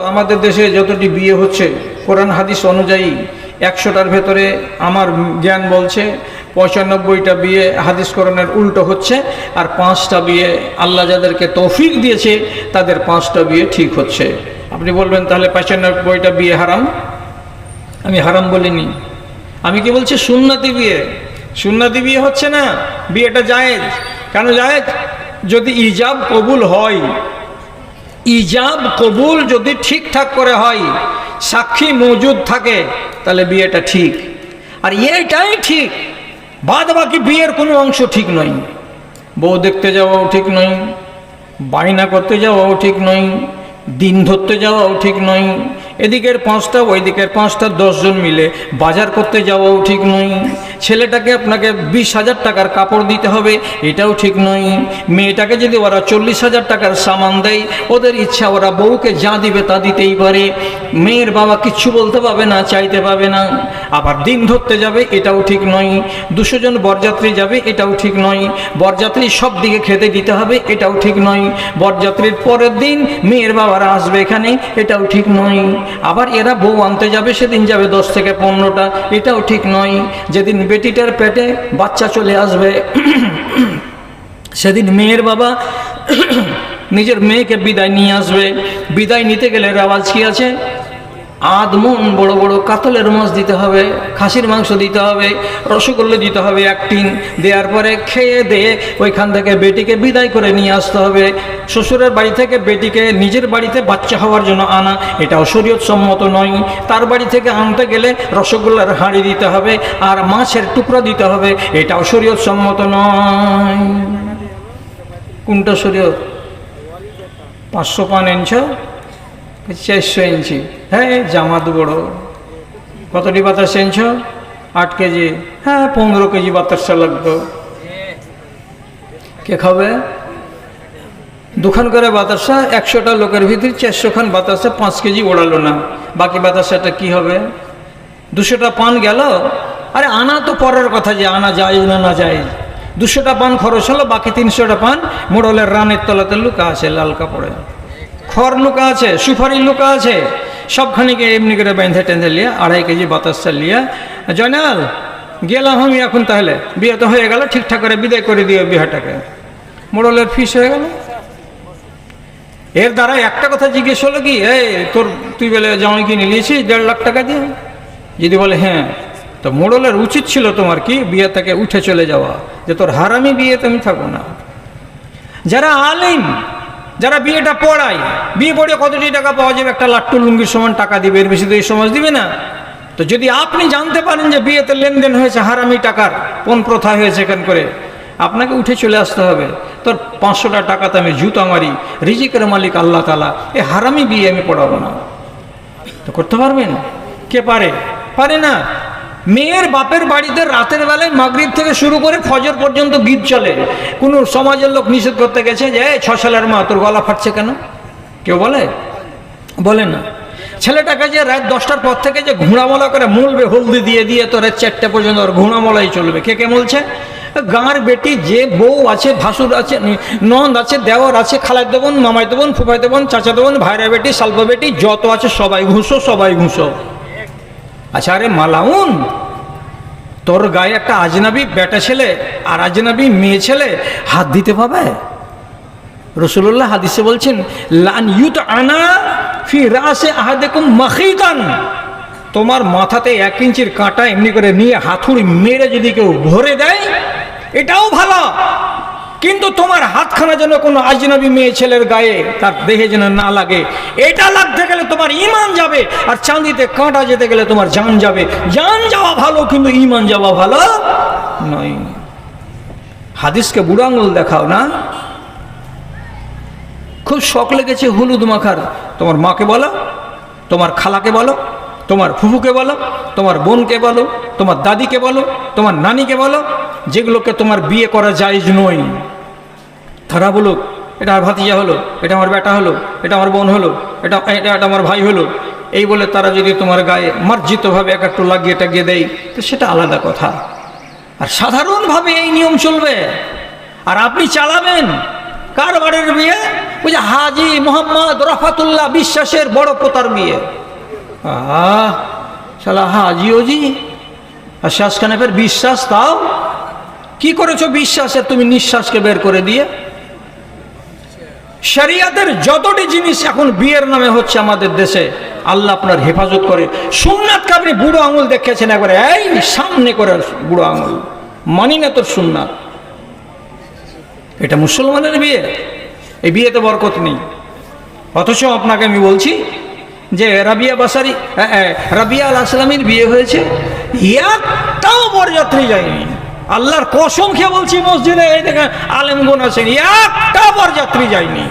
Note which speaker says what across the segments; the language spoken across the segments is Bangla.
Speaker 1: আমাদের দেশে যতটি বিয়ে হচ্ছে, কোরআন হাদিস অনুযায়ী একশোটার ভেতরে আমার জ্ঞান বলছে, পঁচানব্বইটা বিয়ে হাদিস কোরআনের উল্টো হচ্ছে, আর পাঁচটা বিয়ে আল্লাহ যাদেরকে তৌফিক দিয়েছে, তাদের পাঁচটা বিয়ে ঠিক হচ্ছে। আপনি বলবেন, তাহলে পঁচানব্বইটা বিয়ে হারাম? আমি হারাম বলিনি। আমি কি বলছি, সুন্নাতি বিয়ে? সুন্নাতি বিয়ে হচ্ছে না, বিয়েটা জায়েজ। কেন জায়েজ? যদি ইজাব কবুল হয় ইজাব কবুল যদি ঠিকঠাক করে হয়, সাক্ষী মজুদ থাকে, তাহলে বিয়েটা ঠিক। আর এটাই ঠিক বাদ বাকি বিয়ের কোনো অংশ ঠিক নয়। বউ দেখতে যাওয়াও ঠিক নয়, বায়না করতে যাওয়াও ঠিক নয়, দিন ধরতে যাওয়াও ঠিক নয় এদিকের পাঁচটা ওই দিকের পাঁচটা, দশজন মিলে বাজার করতে যাওয়াও ঠিক নয়। ছেলেটাকে আপনাকে বিশ হাজার টাকার কাপড় দিতে হবে, এটাও ঠিক নয়। মেয়েটাকে যদি ওরা চল্লিশ হাজার টাকার সামান দেয়, ওদের ইচ্ছা ওরা বউকে যা দিবে তা দিতেই পারে। মেয়ের বাবা কিচ্ছু বলতে পাবে না, চাইতে পাবে না। আবার দিন ধরতে যাবে, এটাও ঠিক নয়। দুশো জন বরযাত্রী যাবে, এটাও ঠিক নয়। বরযাত্রী সব দিকে খেতে দিতে হবে, এটাও ঠিক নয়। বরযাত্রীর পরের দিন মেয়ের বাবারা আসবে এখানে, এটাও ঠিক নয়। আবার এরা বউ আনতে যাবে, সেদিন যাবে দশ থেকে পনেরোটা। এটাও ঠিক নয়। যেদিন বেটিটার পেটে বাচ্চা চলে আসবে, সেদিন মেয়ের বাবা নিজের মেয়েকে বিদায় নিয়ে আসবে। বিদায় নিতে গেলে রেওয়াজ কি আছে? আদমন বড় বড় কাতলের মাছ দিতে হবে, খাসির মাংস দিতে হবে, রসগোল্লা দিতে হবে এক টিন। দেওয়ার পরে খেয়ে দিয়ে ওইখান থেকে বেটিকে বিদায় করে নিয়ে আসতে হবে। শ্বশুরের বাড়ি থেকে বেটিকে নিজের বাড়িতে বাচ্চা হওয়ার জন্য আনা, এটাও শরীয়ত সম্মত নয়। তার বাড়ি থেকে আনতে গেলে রসগোল্লার হাঁড়ি দিতে হবে আর মাছের টুকরা দিতে হবে, এটাও শরীয়ত সম্মত নয়। কোনটা শরীয়ত? পাঁচশো পান ইঞ্চ চারশো ইঞ্চি। হ্যাঁ জামাত বড়। কতটি বাতাস ইঞ্চ আট কেজি। হ্যাঁ পনেরো কেজি বাতাসা লাগতো কে খাবে? দুখান করে বাতাসা, একশোটা লোকের ভিতরে চারশো খান বাতাসা পাঁচ কেজি ওড়ালো না। বাকি বাতাসাটা কি হবে? দুশোটা পান গেল। আরে, আনা তো পরের কথা যে আনা যায় না না যায়। দুশোটা পান খরচ হলো, বাকি তিনশোটা পান মোড়লের রানের তলাতে লুকা আছে লাল কাপড়ে। খড় লুকা আছে সুপারির লুকা আছে সবখানিকে এমনি করে বেঁধে টেঁধে লিয়া আড়াই কেজি বাতাসা লিয়া জয়নাল গেলাম আমি এখন তাহলে, বিয়ে তো হয়ে গেল, ঠিকঠাক করে বিদায় করে দিও বিহাটাকে। মোড়লের ফিস হয়ে গেল। এর দ্বারা একটা কথা জিজ্ঞেস হলো কি, এই তোর তুই বলে জামাই কিনে নিয়েছিস, দেড় লাখ টাকা দিয়ে? যদি বলে হ্যাঁ তো মোড়লের উচিত ছিল তোমার কি, বিয়ে উঠে চলে যাওয়া, যে তোর হারামি বিয়েতে আমি থাকব না। যারা আলিম যারা বিয়েটা পড়ায়, বিয়ে পড়ে কতটি টাকা পাওয়া যাবে? একটা লাট্টু লুঙ্গির সমান টাকা দিবে, এর বেশি তো এই সমাজ দিবে না। তো যদি আপনি জানতে পারেন যে বিয়েতে লেনদেন হয়েছে, হারামি টাকার, কোন প্রথা হয়েছে এখান করে, আপনাকে উঠে চলে আসতে হবে। তোর পাঁচশোটা টাকাতে আমি জুতো মারি, রিজিকের মালিক আল্লাহ তালা এ হারামি বিয়ে আমি পড়াবো না। তো করতে পারবেন? কে পারে? পারে না। মেয়ের বাপের বাড়িতে রাতের বেলায় মাগরিব থেকে শুরু করে ফজর পর্যন্ত গীত চলে। কোনো সমাজের লোক নিষেধ করতে গেছে যে "এই, ছ সালের মা তোর গলা ফাটছে কেন? কেউ বলে? বলে না। ছেলেটাকে যে রাত দশটার পর থেকে যে ঘোড়ামলা করে মলবে হলদি দিয়ে দিয়ে তো রাত চারটে পর্যন্ত ওর ঘোড়ামলাই চলবে। কে কে বলছে গাঁর বেটি যে বউ আছে ভাসুর আছে নন্দ আছে দেওয়ার আছে খালাই দেবন মামাই দেবন ফুফাই দেবন চাচা দেবন ভাইরা বেটি সাল্পা বেটি যত আছে সবাই ঘুষো সবাই ঘুষো। আচ্ছা আরে মালাউন, তোর গায়ে একটা আজনাবি বেটা ছেলে আর আজনাবি মেয়ে ছেলে হাত দিতে পাবে রসুল্লাহ হাদিসে বলছেন, লান ইউত আনা ফি রাসে আহাদেকুম মাখিতান। তোমার মাথাতে এক ইঞ্চির কাঁটা এমনি করে নিয়ে হাতুড়ি মেরে যদি কেউ ভরে দেয়, এটাও ভালো। কিন্তু তোমার হাতখানা যেন কোনো আজনবী মেয়ে ছেলের গায়ে তার দেহে যেন না লাগে। এটা লাগতে গেলে তোমার ইমান যাবে, আর চাঁদিতে কাঁটা যেতে গেলে তোমার জান যাবে। জান যাওয়া ভালো, কিন্তু ইমান যাওয়া ভালো নয়। হাদিসকে বুড়ো আঙুল দেখাও না। খুব শখ লেগেছে হলুদ মাখার। তোমার মাকে বলো, তোমার খালাকে বলো, তোমার ফুফুকে বলো, তোমার বোনকে বলো, তোমার দাদিকে বলো, তোমার নানিকে বলো, যেগুলোকে তোমার বিয়ে করা যায় নয়। তারা বলুক, এটা আমার ভাতিজা হলো, এটা আমার বেটা হলো, এটা আমার বোন হলো, এটা এটা আমার ভাই হলো। এই বলে তারা যদি তোমার গায়ে মার্জিতভাবে এক একটু লাগিয়ে টাগিয়ে দেয়, তো সেটা আলাদা কথা। আর সাধারণভাবে এই নিয়ম চলবে। আর আপনি চালাবেন। কার বাড়ির বিয়ে, ওই যে হাজি মোহাম্মদ রফাতুল্লাহ বিশ্বাসের বড় পোতার বিয়ে। আহ হাজি ওজি আর শ্বাস খানে ফের বিশ্বাস তাও? কি করেছ বিশ্বাসের? তুমি নিঃশ্বাসকে বের করে দিয়ে। শরিয়াতের যতটি জিনিস এখন বিয়ের নামে হচ্ছে আমাদের দেশে, আল্লাহ আপনার হেফাজত করে। সুন্নাতকে আপনি বুড়ো আঙুল দেখেছেন একবারে, এই সামনে করে বুড়ো আঙুল। মানি না তোর সুন্নাত। এটা মুসলমানের বিয়ে। এই বিয়েতে বরকত নেই। অথচ আপনাকে আমি বলছি যে, রাবিয়া বাসারি রাবিয়া আল আসলামের বিয়ে হয়েছে। একটাও বরযাত্রী যায়নি। আল্লাহর কসম খেয়ে বলছি, মসজিদে এই দেখেন আলেমগুন আছেন। একটা বরযাত্রী যায়নি।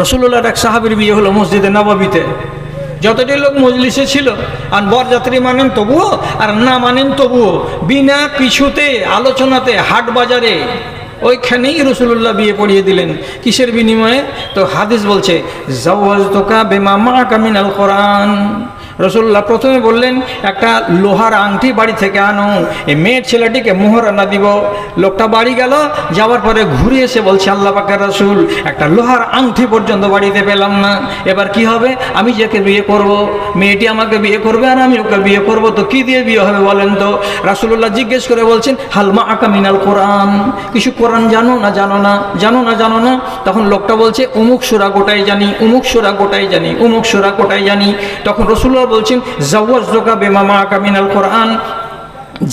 Speaker 1: রসুল্লাহর এক সাহাবির বিয়ে হলো মসজিদে নবাবিতে। যতটি লোক মজলিসে ছিল, আর বরযাত্রী মানেন তবুও, আর না মানেন তবুও, বিনা কিছুতে, আলোচনাতে, হাট বাজারে, ওইখানেই রসুল্লাহ বিয়ে পড়িয়ে দিলেন। কিসের বিনিময়ে? তো হাদিস বলছে জাওয়াজ তোকা বেমা মা কামিনাল কোরআন। রসুল্লাহ প্রথমে বললেন, একটা লোহার আংটি বাড়ি থেকে আনো এই মেয়ের ছেলেটিকে মোহরানা দিব। লোকটা বাড়ি গেল, যাওয়ার পরে ঘুরে এসে বলছে, আল্লাহ পাকের রসুল, একটা লোহার আংটি পর্যন্ত বাড়িতে পেলাম না। এবার কি হবে? আমি যাকে বিয়ে করব, মেয়েটি আমাকে বিয়ে করবে আর আমি ওকে বিয়ে করব, তো কি দিয়ে বিয়ে হবে বলেন তো? রাসুল্লাহ জিজ্ঞেস করে বলছেন হালমা আকামিনাল কোরআন? কিছু কোরআন জানো না জানো না? জানো না জানো না? তখন লোকটা বলছে অমুক সুরা গোটাই জানি অমুক সুরা গোটাই জানি অমুক সুরা গোটাই জানি। তখন রসুল্লাহ বলছেন জাওয়াজ কোরআন।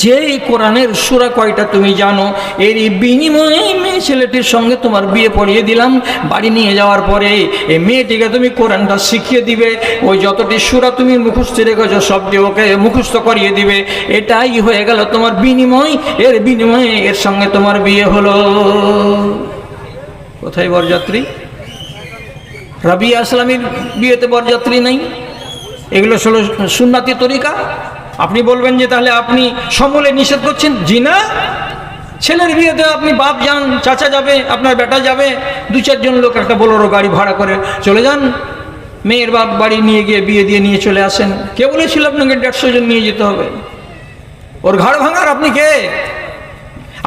Speaker 1: যে কোরআনের সুরা কয়টা তুমি জানো, এর বিনিময়ে মেয়ে ছেলেটির সঙ্গে তোমার বিয়ে পড়িয়ে দিলাম। বাড়ি নিয়ে যাওয়ার পরে এই মেয়েটিকে তুমি কোরআনটা শিখিয়ে দিবে। ওই যতটি সুরা তুমি মুখস্থ রেখেছো, সবটি ওকে মুখস্থ করিয়ে দিবে। এটাই হয়ে গেল তোমার বিনিময়। এর বিনিময়ে এর সঙ্গে তোমার বিয়ে হলো। কোথায় বরযাত্রী? রাবিয়া আসলামীর বিয়েতে বরযাত্রী নেই? এগুলো হলো সুন্নাতি তরিকা? আপনি বলবেন যে তাহলে আপনি সমূলে নিষেধ করছেন? জি না। ছেলের বিয়েতে আপনি বাপ যান, চাচা যাবে, আপনার বেটা যাবে, দু চারজন লোক একটা বোলোরো গাড়ি ভাড়া করে চলে যান। মেয়ের বাপ বাড়ি নিয়ে গিয়ে বিয়ে দিয়ে নিয়ে চলে আসেন। কে বলেছিল আপনাকে দেড়শো জন নিয়ে যেতে হবে? ওর ঘাড় ভাঙার আপনি কে?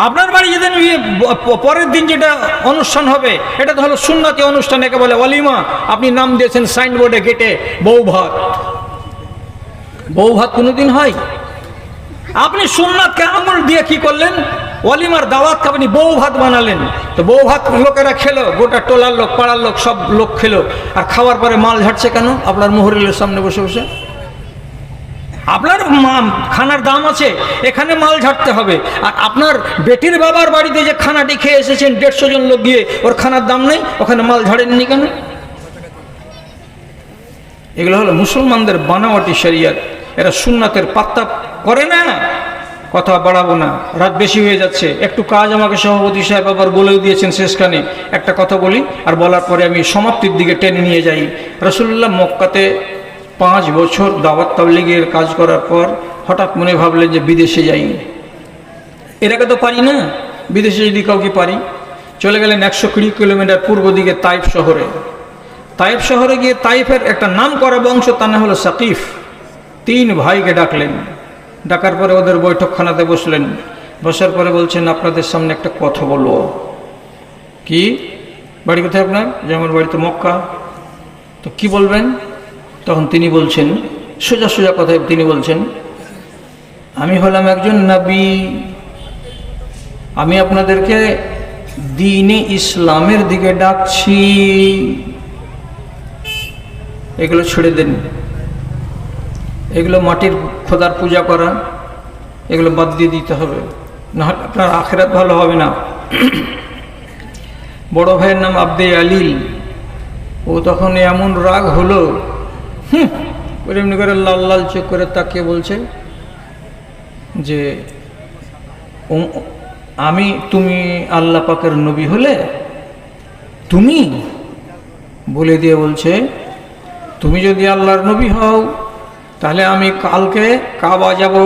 Speaker 1: আপনার বাড়ি যেদিন বিয়ে, পরের দিন যেটা অনুষ্ঠান হবে, এটা তো হলো সুন্নতি অনুষ্ঠান, একে বলে অলিমা আপনি নাম দিয়েছেন সাইনবোর্ডে গেটে বউ ভাত বউ ভাত কোনোদিন হয়? আপনি সুন্নাতকে আমল দিয়ে কি করলেন? অলিমার দাওয়াতকে আপনি বউ ভাত বানালেন। তো বউ ভাত লোকেরা খেলো, গোটা টোলার লোক, পাড়ার লোক, সব লোক খেলো। আর খাওয়ার পরে মাল ঝাড়ছে কেন? আপনার মোহরিলের সামনে বসে বসে। আপনার খানার দাম আছে, এখানে মাল ঝাড়তে হবে। আর আপনার বেটির বাবার বাড়িতে যে খানাটি খেয়ে এসেছেন, দেড়শো জন লোক গিয়ে, ওর খানার দাম নেই, ওখানে মাল ঝাড়েননি কেন? এগুলো হলো মুসলমানদের বানাওয়াটি শরিয়াত। এরা সুন্নাতের পাত্তা করে না। কথা বাড়াবো না। রাত বেশি হয়ে যাচ্ছে। একটু কাজ আমাকে সভাপতি সাহেব আবার বলেও দিয়েছেন শেষখানে। একটা কথা বলি, আর বলার পরে আমি সমাপ্তির দিকে টেনে নিয়ে যাই। রসুল্লাহ মক্কাতে পাঁচ বছর দাওয়াত তাবলিগের কাজ করার পর হঠাৎ মনে ভাবলেন যে বিদেশে যাই। এর আগে তো পারি না। বিদেশে যদি কাউকে পারি, চলে গেলেন একশো কুড়ি কিলোমিটার পূর্ব দিকে তাইফ শহরে। তাইফ শহরে গিয়ে তাইফের একটা নাম করা বংশ, তার নাম হলো সাকিফ। তিন ভাইকে ডাকলেন। ডাকার পরে ওদের বৈঠকখানাতে বসলেন। বসার পরে বলছেন, আপনাদের সামনে একটা কথা বলব। কি? বাড়ি কোথায় আপনার? যে আমার বাড়িতে মক্কা। তো কি বলবেন? তখন তিনি বলছেন, সোজা সোজা কথায় তিনি বলছেন, আমি হলাম একজন নবী। আমি আপনাদেরকে দিনে ইসলামের দিকে ডাকছি। এগুলো ছেড়ে দেন। এগুলো মাটির খোদার পূজা করা, এগুলো বাদ দিয়ে দিতে হবে। নাহলে আপনার আখেরাত ভালো হবে না। বড় ভাইয়ের নাম আব্দে আলিল। ও তখন এমন রাগ হলো, হুম এমনি করে লাল লাল চোখ করে তাকিয়ে বলছে যে আমি, তুমি আল্লাহ পাকের নবী হলে তুমি? বলে দিয়ে বলছে, তুমি যদি আল্লাহর নবী হও তাহলে আমি কালকে কাবা যাব।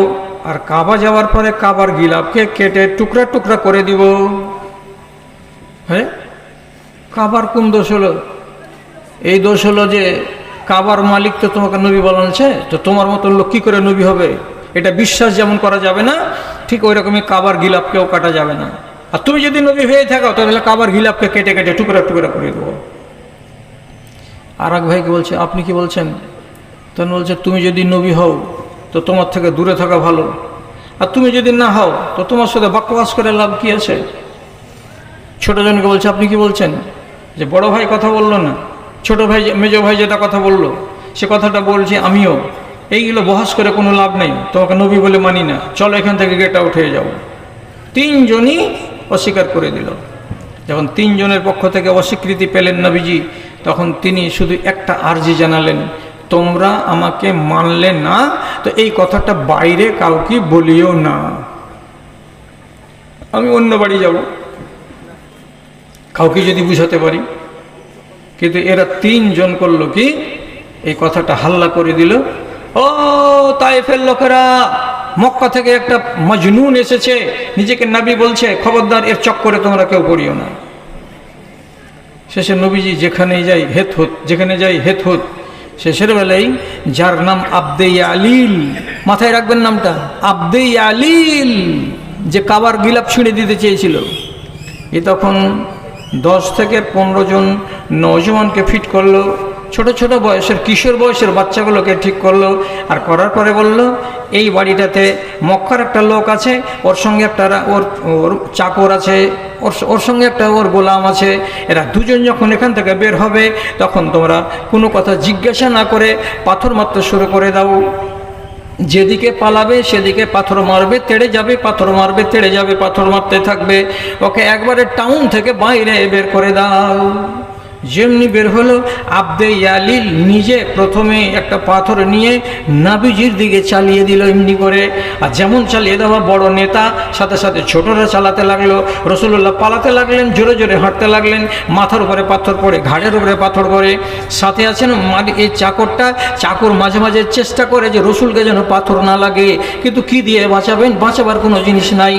Speaker 1: আর কাবা যাওয়ার পরে কাবার গিলাপকে কেটে টুকরা টুকরা করে দিব। হ্যাঁ কাবার কোন দোষ হলো? এই দোষ হলো যে কাবার মালিক তো তোমাকে নবী বলাচ্ছে তো তোমার মতন লোক কী করে নবী হবে? এটা বিশ্বাস যেমন করা যাবে না, ঠিক ওই রকমই কাবার গিলাপকেও কাটা যাবে না। আর তুমি যদি নবী হয়ে থাকো, তাহলে কাবার গিলাপকে কেটে কেটে টুকরা টুকরা করে দেবো। আর এক ভাইকে বলছে? আপনি কি বলছেন? তখন বলছে, তুমি যদি নবী হও, তো তোমার থেকে দূরে থাকা ভালো। আর তুমি যদি না হও, তো তোমার সাথে বাক্যবাস করে লাভ কি আছে? ছোটজনকে বলছে, আপনি কি বলছেন? যে, বড় ভাই কথা বলল না। ছোট ভাই, মেজ ভাই যেটা কথা বলল, সে কথাটা বলছি আমিও। এইগুলো বহাস করে কোনো লাভ নেই। তোমাকে নবী বলে মানি না। চলো এখান থেকে গেট হয়ে যাও। তিনজনই অস্বীকার করে দিল। যখন তিনজনের পক্ষ থেকে অস্বীকৃতি পেলেন নবীজি, তখন তিনি শুধু একটা আর্জি জানালেন তোমরা আমাকে মানলে না, তো এই কথাটা বাইরে কাউকে বলিও না। আমি অন্য বাড়ি যাব। কাউকে যদি বুঝাতে পারি। কিন্তু এরা তিনজন করল কি? এই কথাটা হাল্লা করে দিল। ও তাই তাইফের লোকেরা, মক্কা থেকে একটা মজনুন এসেছে। নিজেকে নাবি বলছে, খবরদার, এর চক্করে তোমরা কেউ পড়িও না। শেষে নবীজি যেখানে যাই, হেত হত, যেখানে যাই হেত হত। শেষের বেলায় যার নাম আব্দে আলিল মাথায় রাখবেন নামটা। আব্দে আলিল যে কাবার গিলাপ ছিঁড়ে দিতে চেয়েছিল। এ তখন দশ থেকে পনেরো জন নজওয়ানকে ফিট করল। ছোট ছোট বয়সের কিশোর বয়সের বাচ্চাগুলোকে ঠিক করল আর করার পরে বলল, এই বাড়িটাতে মক্কার একটা লোক আছে, ওর সঙ্গে একটা ওর ওর চাকর আছে, ওর ওর সঙ্গে একটা ওর গোলাম আছে। এরা দুজন যখন এখান থেকে বের হবে, তখন তোমরা কোনো কথা জিজ্ঞাসা না করে পাথর মারতে শুরু করে দাও। যেদিকে পালাবে, সেদিকে পাথর মারবে, তেড়ে যাবে, পাথর মারবে, তেড়ে যাবে, পাথর মারতে থাকবে। ওকে একবারে টাউন থেকে বাইরে বের করে দাও। যেমনি বের হলো, আব্দে ইয়ালিল নিজে প্রথমে একটা পাথর নিয়ে নাবিজির দিকে চালিয়ে দিল এমনি করে। আর যেমন চালিয়ে দেওয়া বড় নেতা, সাথে সাথে ছোটরা চালাতে লাগল রসুল্লাহ পালাতে লাগলেন, জোরে জোরে হাঁটতে লাগলেন, মাথার উপরে পাথর পড়ে, ঘাড়ের উপরে পাথর পড়ে। সাথে আছেন এই চাকরটা, চাকর মাঝে মাঝে চেষ্টা করে যে রসুলকে যেন পাথর না লাগে, কিন্তু কি দিয়ে বাঁচাবেন? বাঁচাবার কোনো জিনিস নাই।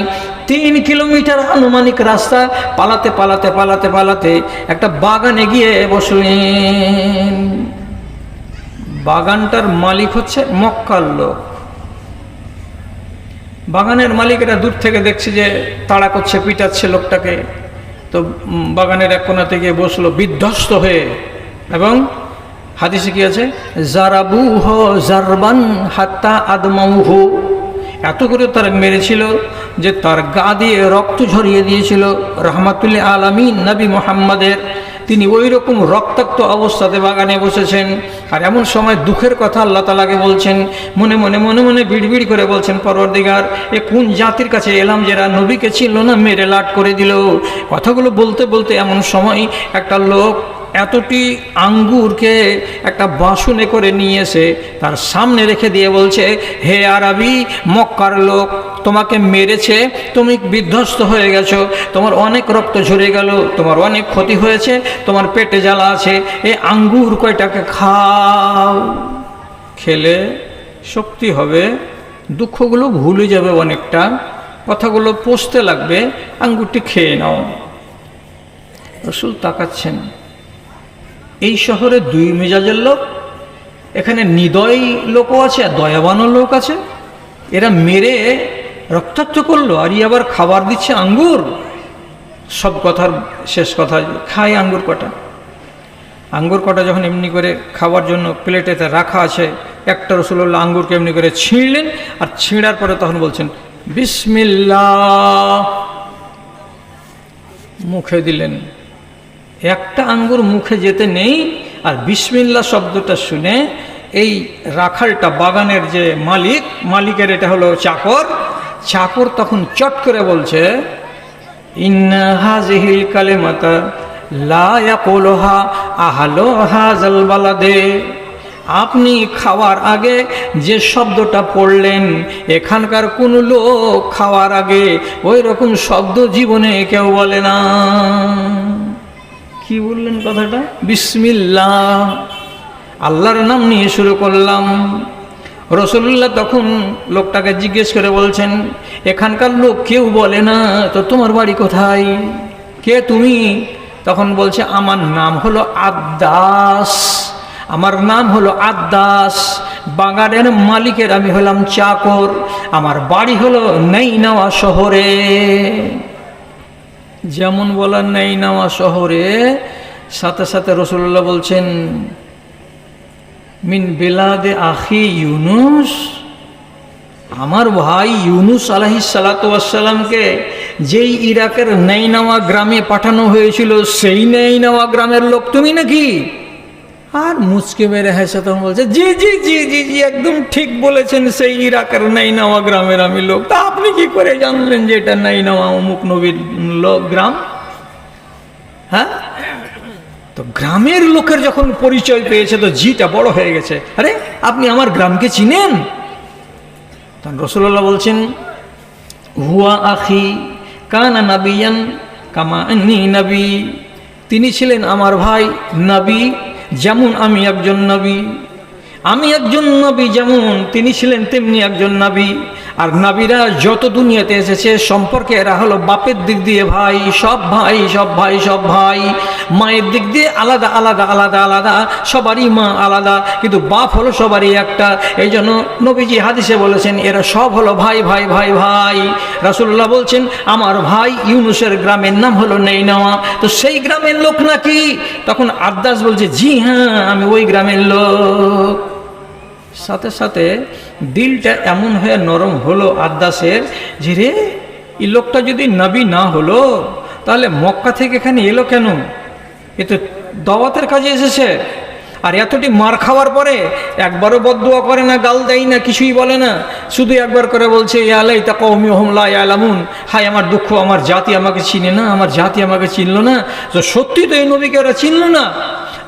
Speaker 1: তিন কিলোমিটার আনুমানিক রাস্তা পালাতে পালাতে পালাতে পালাতে একটা বাগানে গিয়ে বসলেন। বাগানটার মালিক হচ্ছে মক্কার লোক। বাগানের মালিকেরা দূর থেকে দেখছে যে তাড়া করছে, পিটাচ্ছে লোকটাকে। তো বাগানের এক কোনাতে গিয়ে বসল বিধ্বস্ত হয়ে। এবং হাদিসে কি আছে? জারাবু হ জারবান হাত্তা আদমাউহু। এত করে তারা মেরেছিল যে তার গা দিয়ে রক্ত ঝরিয়ে দিয়েছিল রহমাতুল্লাহ আলমিন নবী মোহাম্মদের। তিনি ওই রকম রক্তাক্ত অবস্থাতে বাগানে বসেছেন। আর এমন সময় দুঃখের কথা আল্লাহ তালাকে বলছেন, মনে মনে মনে মনে বিড়বিড় করে বলছেন পরবর্তীকার এ কোন জাতির কাছে এলাম যারা নবীকে ছিল না মেরে লাট করে দিল? কথাগুলো বলতে বলতে এমন সময় একটা লোক এতটি আঙ্গুরকে একটা বাসনে করে নিয়ে এসে তার সামনে রেখে দিয়ে বলছে, হে আরবি, মক্কার লোক, তোমাকে মেরেছে, তুমি বিধ্বস্ত হয়ে গেছো, তোমার অনেক রক্ত ঝরে গেল, তোমার অনেক ক্ষতি হয়েছে, তোমার পেটে জ্বালা আছে, এই আঙ্গুর কয়টাকে খাও। খেলে শক্তি হবে, দুঃখগুলো ভুলে যাবে অনেকটা, কথাগুলো পোষতে লাগবে, আঙ্গুরটি খেয়ে নাও। রসুল তাকাচ্ছেন। এই শহরে দুই মেজাজের লোক, এখানে নিদয় লোকও আছে আর দয়াবানও লোক আছে। এরা মেরে রক্তাক্ত করল, আর ই আবার খাবার দিচ্ছে আঙ্গুর। সব কথার শেষ কথা, খায় আঙ্গুর কটা। আঙ্গুর কটা যখন এমনি করে খাওয়ার জন্য প্লেটেতে রাখা আছে, একটা রসুল্লাহ আঙ্গুরকে এমনি করে ছিঁড়লেন, আর ছিঁড়ার পরে তখন বলছেন বিসমিল্লা মুখে দিলেন। একটা আঙ্গুর মুখে যেতে নেই, আর বিসমিল্লা শব্দটা শুনে এই রাখালটা বাগানের যে মালিক, মালিকের এটা হলো চাকর চাকর তখন চট করে বলছে, ইন্না হাজিহিল আহলু আপনি খাওয়ার আগে যে শব্দটা পড়লেন, এখানকার কোনো লোক খাওয়ার আগে ওই রকম শব্দ জীবনে কেউ বলে না। কি বললেন কথাটা? বিসমিল্লা আল্লাহর নাম নিয়ে শুরু করলাম। রসুল্লাহ তখন লোকটাকে জিজ্ঞেস করে বলছেন, এখানকার লোক কেউ বলে না, তো তোমার বাড়ি কোথায়? কে তুমি? তখন বলছে, আমার নাম হলো আদাস আমার নাম হলো আদাস বাগানের মালিকের আমি হলাম চাকর। আমার বাড়ি হলো নেই নেওয়া শহরে। যেমন বলার নেই নামা শহরে, সাথে সাথে রসুল্লাহ বলছেন, মিন বেলাদে আখি ইউনুস, আমার ভাই ইউনুস আলাহি সালাতামকে যেই ইরাকের নেইনাওয়া গ্রামে পাঠানো হয়েছিল, সেই নেইনাওয়া গ্রামের লোক তুমি নাকি? আর মুচকে মেরে হেসে তখন বলছে, জি জি জি জি জি, একদম ঠিক বলেছেন সেই ইরাকের নেইনাওয়া গ্রামের আমি লোক। তা আপনি কি করে জানলেন যে এটা নেইনাওয়া অমুক নবীর লোক গ্রাম? হ্যাঁ? তো গ্রামের লোকের যখন পরিচয় পেয়েছে তো জিটা বড় হয়ে গেছে। আরে, আপনি আমার গ্রামকে চিনেন? তখন রসুল্লাহ বলছেন, হুয়া আখি কানা নাবিয়ান কামা নবী। তিনি ছিলেন আমার ভাই নবী। যেমন আমি একজন নবী আমি একজন নবী যেমন তিনি ছিলেন তেমনি একজন নবী। আর নাবিরা যত দুনিয়াতে এসেছে, সম্পর্কে এরা হলো বাপের দিক দিয়ে ভাই, সব ভাই সব ভাই সব ভাই। মায়ের দিক দিয়ে আলাদা আলাদা আলাদা আলাদা, সবারই মা আলাদা, কিন্তু বাপ হলো সবারই একটা। এই জন্য নবীজি হাদিসে বলেছেন, এরা সব হলো ভাই ভাই ভাই ভাই। রাসুল্লাহ বলছেন, আমার ভাই ইউনুসের গ্রামের নাম হলো নেই নেওয়া তো সেই গ্রামের লোক নাকি? তখন আদাস বলছে, জি হ্যাঁ আমি ওই গ্রামের লোক। সাথে সাথে দিলটা এমন হয়ে নরম হলো আদাসের যে রে, এই লোকটা যদি নবী না হলো, তাহলে মক্কা থেকে এখানে এলো কেন? এ তো দাওয়াতের কাজে এসেছে। আর এতটি মার খাওয়ার পরে একবারও বদুয়া করে না, গাল দেয় না, কিছুই বলে না। শুধু একবার করে বলছে ইয়ালাই তা কৌমি হোমলা ইয়ালামুন। হাই আমার দুঃখ, আমার জাতি আমাকে চিনে না, আমার জাতি আমাকে চিনল না। তো সত্যি তো এই নবীকে ওরা চিনল না।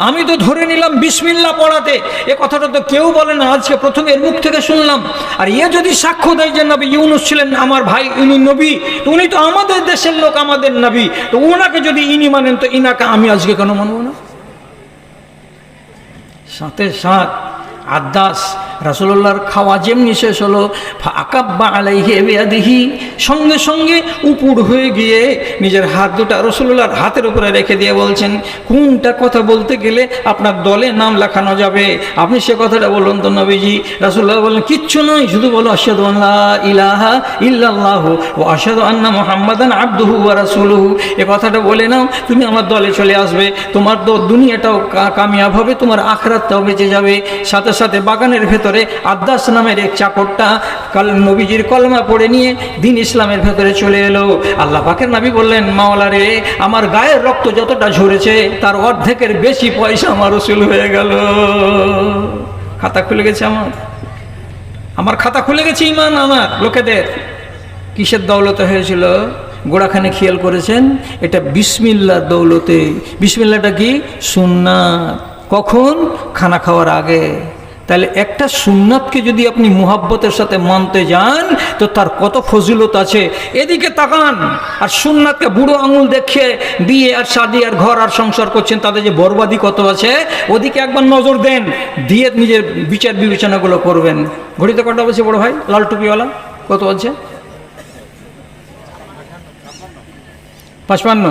Speaker 1: আমি তো ধরে নিলাম বিসমিল্লা পড়াতে। এ কথাটা তো কেউ বলে না, আজকে প্রথমে এর মুখ থেকে শুনলাম। আর ইয়ে যদি সাক্ষ্য দেয় যে নবী ইউনুস ছিলেন আমার ভাই, ইনি নবী, তো উনি তো আমাদের দেশের লোক, আমাদের নবী। তো ওনাকে যদি ইনি মানেন, তো ইনাকে আমি আজকে কেন মানব না? সাথে সাথ আদাস রাসুল্লাহর খাওয়া যেমনি শেষ হলো আকাব্বা আলাইহে বেয়াদিহি, সঙ্গে সঙ্গে উপুর হয়ে গিয়ে নিজের হাত দুটা রসুল্লাহর হাতের উপরে রেখে দিয়ে বলছেন, কোনটা কথা বলতে গেলে আপনার দলে নাম লেখানো যাবে? আপনি সে কথাটা বলুন তো নবীজি রাসুল্লাহ বললেন, কিচ্ছু নয়, শুধু বলো আসাদ ইলাহা ইল্লাল্লাহ ও আসাদ আন্না মোহাম্মদান আব্দুহু ওয়া রাসুলহু। এ কথাটা বলে নাও, তুমি আমার দলে চলে আসবে, তোমার তো দুনিয়াটাও কামিয়াব হবে, তোমার আখরাতটাও বেঁচে যাবে। সাথে সাথে বাগানের ভেতরে আদাস নামের এক চাকরটা কাল নবীজির কলমা পড়ে নিয়ে দিন ইসলামের ভেতরে চলে এলো। আল্লাহ পাকের নাবি বললেন, মাওলা রে, আমার গায়ের রক্ত যতটা ঝরেছে, তার অর্ধেকের বেশি পয়সা আমার উসুল হয়ে গেল। খাতা খুলে গেছে আমার। আমার খাতা খুলে গেছে ইমান আমার, লোকেদের। কিসের দৌলতে হয়েছিল? গোড়াখানে খেয়াল করেছেন, এটা বিসমিল্লার দৌলতে। বিসমিল্লাটা কি? সুন্নাত। কখন? খানা খাওয়ার আগে। তাহলে একটা সুন্নাতকে যদি আপনি মুহাব্বতের সাথে মানতে যান, তো তার কত ফজিলত আছে? এদিকে তাকান। আর সুন্নাতকে বুড়ো আঙুল দেখে বিয়ে আর শাদি আর ঘর আর সংসার করছেন, তাদের যে বরবাদি কত আছে? ওদিকে একবার নজর দেন, দিয়ে নিজের বিচার বিবেচনাগুলো করবেন। ঘড়িতে কটা বলছে বড় ভাই? লাল টুপিওয়ালা? কত বলছে পাঁচপান্ন।